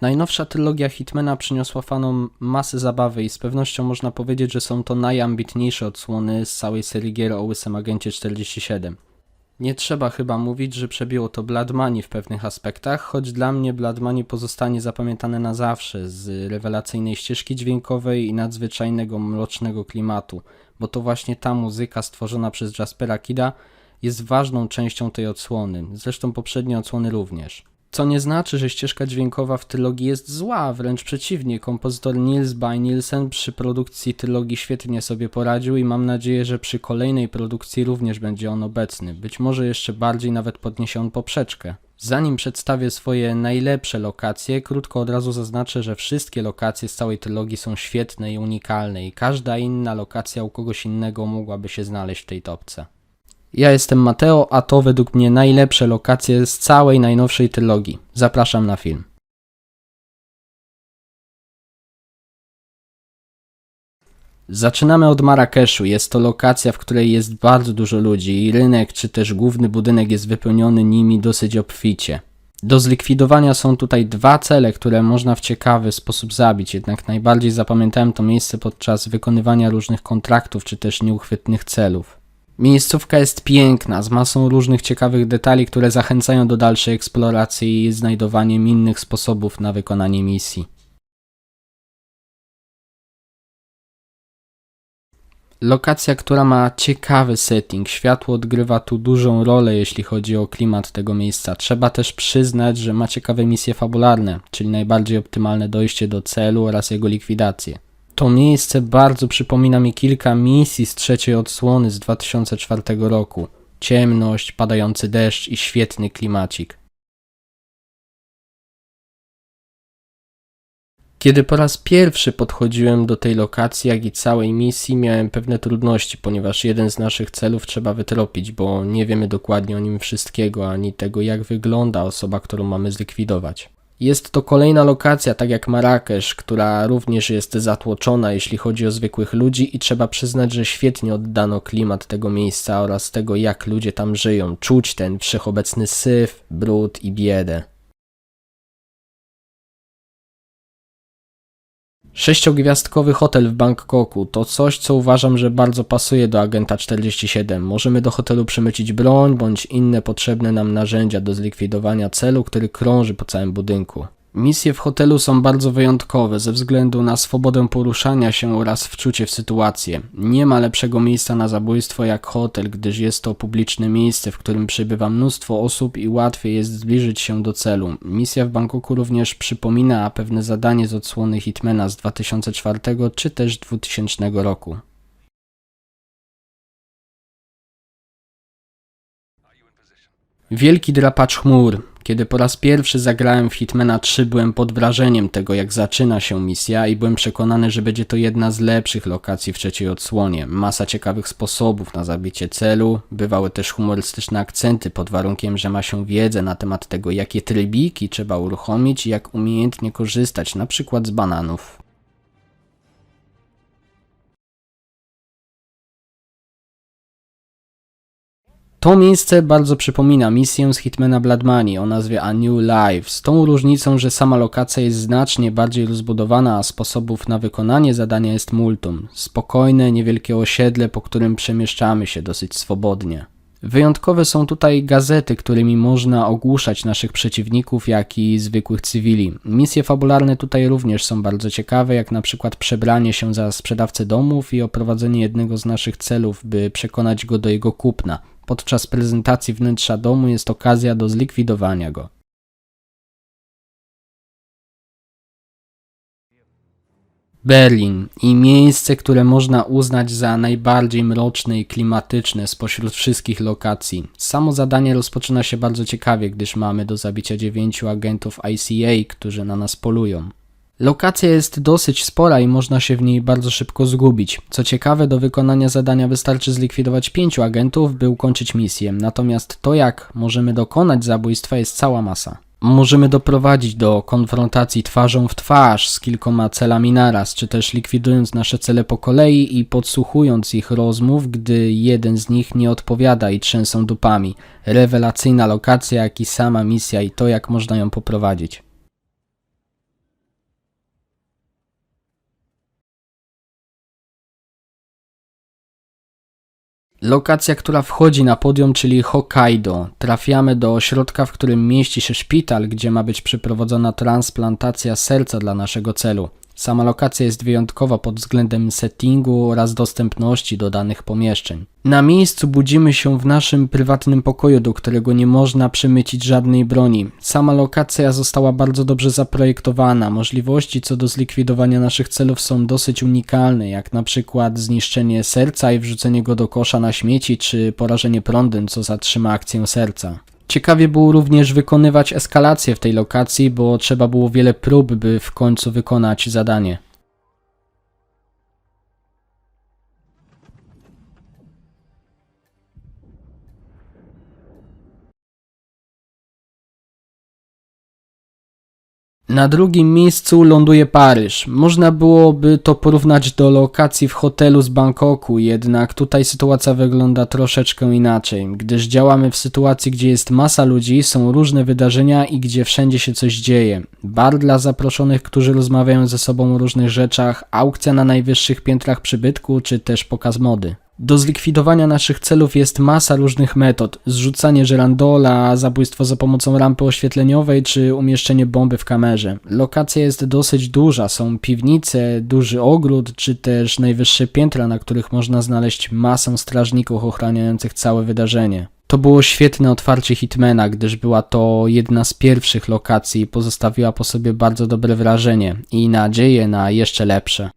Najnowsza trylogia Hitmana przyniosła fanom masę zabawy i z pewnością można powiedzieć, że są to najambitniejsze odsłony z całej serii gier o Łysym Agencie 47. Nie trzeba chyba mówić, że przebiło to Blood Money w pewnych aspektach, choć dla mnie Blood Money pozostanie zapamiętane na zawsze z rewelacyjnej ścieżki dźwiękowej i nadzwyczajnego mrocznego klimatu, bo to właśnie ta muzyka stworzona przez Jaspera Kida jest ważną częścią tej odsłony, zresztą poprzednie odsłony również. Co nie znaczy, że ścieżka dźwiękowa w trylogii jest zła, wręcz przeciwnie, kompozytor Nils by Nielsen przy produkcji trylogii świetnie sobie poradził i mam nadzieję, że przy kolejnej produkcji również będzie on obecny, być może jeszcze bardziej nawet podniesie on poprzeczkę. Zanim przedstawię swoje najlepsze lokacje, krótko od razu zaznaczę, że wszystkie lokacje z całej trylogii są świetne i unikalne i każda inna lokacja u kogoś innego mogłaby się znaleźć w tej topce. Ja jestem Mateo, a to według mnie najlepsze lokacje z całej najnowszej trylogii. Zapraszam na film. Zaczynamy od Marrakeszu. Jest to lokacja, w której jest bardzo dużo ludzi i rynek czy też główny budynek jest wypełniony nimi dosyć obficie. Do zlikwidowania są tutaj dwa cele, które można w ciekawy sposób zabić, jednak najbardziej zapamiętałem to miejsce podczas wykonywania różnych kontraktów czy też nieuchwytnych celów. Miejscówka jest piękna, z masą różnych ciekawych detali, które zachęcają do dalszej eksploracji i znajdowaniem innych sposobów na wykonanie misji. Lokacja, która ma ciekawy setting, światło odgrywa tu dużą rolę, jeśli chodzi o klimat tego miejsca. Trzeba też przyznać, że ma ciekawe misje fabularne, czyli najbardziej optymalne dojście do celu oraz jego likwidację. To miejsce bardzo przypomina mi kilka misji z trzeciej odsłony z 2004 roku. Ciemność, padający deszcz i świetny klimacik. Kiedy po raz pierwszy podchodziłem do tej lokacji, jak i całej misji, miałem pewne trudności, ponieważ jeden z naszych celów trzeba wytropić, bo nie wiemy dokładnie o nim wszystkiego, ani tego, jak wygląda osoba, którą mamy zlikwidować. Jest to kolejna lokacja, tak jak Marrakesz, która również jest zatłoczona, jeśli chodzi o zwykłych ludzi, i trzeba przyznać, że świetnie oddano klimat tego miejsca oraz tego, jak ludzie tam żyją. Czuć ten wszechobecny syf, brud i biedę. Sześciogwiazdkowy hotel w Bangkoku to coś, co uważam, że bardzo pasuje do Agenta 47. Możemy do hotelu przemycić broń bądź inne potrzebne nam narzędzia do zlikwidowania celu, który krąży po całym budynku. Misje w hotelu są bardzo wyjątkowe ze względu na swobodę poruszania się oraz wczucie w sytuację. Nie ma lepszego miejsca na zabójstwo jak hotel, gdyż jest to publiczne miejsce, w którym przybywa mnóstwo osób i łatwiej jest zbliżyć się do celu. Misja w Bangkoku również przypomina pewne zadanie z odsłony Hitmana z 2004 czy też 2000 roku. Wielki drapacz chmur. Kiedy po raz pierwszy zagrałem w Hitmana 3, byłem pod wrażeniem tego, jak zaczyna się misja i byłem przekonany, że będzie to jedna z lepszych lokacji w trzeciej odsłonie. Masa ciekawych sposobów na zabicie celu, bywały też humorystyczne akcenty pod warunkiem, że ma się wiedzę na temat tego, jakie trybiki trzeba uruchomić i jak umiejętnie korzystać, na przykład z bananów. To miejsce bardzo przypomina misję z Hitmana Blood Money o nazwie A New Life, z tą różnicą, że sama lokacja jest znacznie bardziej rozbudowana, a sposobów na wykonanie zadania jest multum. Spokojne, niewielkie osiedle, po którym przemieszczamy się dosyć swobodnie. Wyjątkowe są tutaj gazety, którymi można ogłuszać naszych przeciwników, jak i zwykłych cywili. Misje fabularne tutaj również są bardzo ciekawe, jak na przykład przebranie się za sprzedawcę domów i oprowadzenie jednego z naszych celów, by przekonać go do jego kupna. Podczas prezentacji wnętrza domu jest okazja do zlikwidowania go. Berlin i miejsce, które można uznać za najbardziej mroczne i klimatyczne spośród wszystkich lokacji. Samo zadanie rozpoczyna się bardzo ciekawie, gdyż mamy do zabicia dziewięciu agentów ICA, którzy na nas polują. Lokacja jest dosyć spora i można się w niej bardzo szybko zgubić. Co ciekawe, do wykonania zadania wystarczy zlikwidować pięciu agentów, by ukończyć misję, natomiast to jak możemy dokonać zabójstwa jest cała masa. Możemy doprowadzić do konfrontacji twarzą w twarz z kilkoma celami naraz, czy też likwidując nasze cele po kolei i podsłuchując ich rozmów, gdy jeden z nich nie odpowiada i trzęsą dupami. Rewelacyjna lokacja, jak i sama misja i to jak można ją poprowadzić. Lokacja, która wchodzi na podium, czyli Hokkaido. Trafiamy do ośrodka, w którym mieści się szpital, gdzie ma być przeprowadzona transplantacja serca dla naszego celu. Sama lokacja jest wyjątkowa pod względem settingu oraz dostępności do danych pomieszczeń. Na miejscu budzimy się w naszym prywatnym pokoju, do którego nie można przemycić żadnej broni. Sama lokacja została bardzo dobrze zaprojektowana. Możliwości co do zlikwidowania naszych celów są dosyć unikalne, jak na przykład zniszczenie serca i wrzucenie go do kosza na śmieci, czy porażenie prądem, co zatrzyma akcję serca. Ciekawie było również wykonywać eskalację w tej lokacji, bo trzeba było wiele prób, by w końcu wykonać zadanie. Na drugim miejscu ląduje Paryż. Można byłoby to porównać do lokacji w hotelu z Bangkoku, jednak tutaj sytuacja wygląda troszeczkę inaczej, gdyż działamy w sytuacji, gdzie jest masa ludzi, są różne wydarzenia i gdzie wszędzie się coś dzieje. Bar dla zaproszonych, którzy rozmawiają ze sobą o różnych rzeczach, aukcja na najwyższych piętrach przybytku, czy też pokaz mody. Do zlikwidowania naszych celów jest masa różnych metod. Zrzucanie żerandola, zabójstwo za pomocą rampy oświetleniowej czy umieszczenie bomby w kamerze. Lokacja jest dosyć duża, są piwnice, duży ogród czy też najwyższe piętra, na których można znaleźć masę strażników ochraniających całe wydarzenie. To było świetne otwarcie Hitmana, gdyż była to jedna z pierwszych lokacji i pozostawiła po sobie bardzo dobre wrażenie i nadzieję na jeszcze lepsze.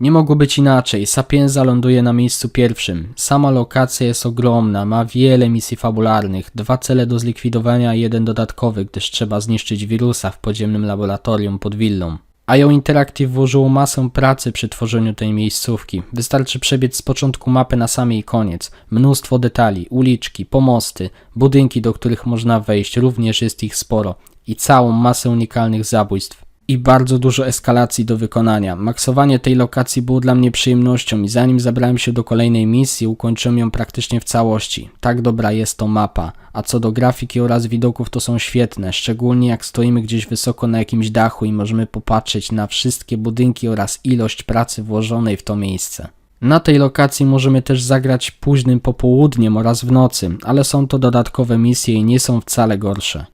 Nie mogło być inaczej. Sapienza ląduje na miejscu pierwszym. Sama lokacja jest ogromna, ma wiele misji fabularnych, dwa cele do zlikwidowania i jeden dodatkowy, gdyż trzeba zniszczyć wirusa w podziemnym laboratorium pod willą. IO Interactive włożyło masę pracy przy tworzeniu tej miejscówki. Wystarczy przebiec z początku mapy na sam jej koniec. Mnóstwo detali, uliczki, pomosty, budynki, do których można wejść, również jest ich sporo. I całą masę unikalnych zabójstw i bardzo dużo eskalacji do wykonania. Maksowanie tej lokacji było dla mnie przyjemnością i zanim zabrałem się do kolejnej misji, ukończyłem ją praktycznie w całości. Tak dobra jest to mapa, a co do grafiki oraz widoków to są świetne, szczególnie jak stoimy gdzieś wysoko na jakimś dachu i możemy popatrzeć na wszystkie budynki oraz ilość pracy włożonej w to miejsce. Na tej lokacji możemy też zagrać późnym popołudniem oraz w nocy, ale są to dodatkowe misje i nie są wcale gorsze.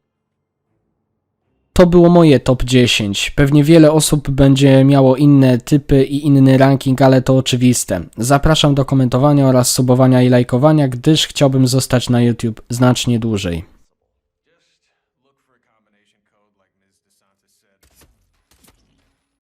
To było moje top 10. Pewnie wiele osób będzie miało inne typy i inny ranking, ale to oczywiste. Zapraszam do komentowania oraz subowania i lajkowania, gdyż chciałbym zostać na YouTube znacznie dłużej.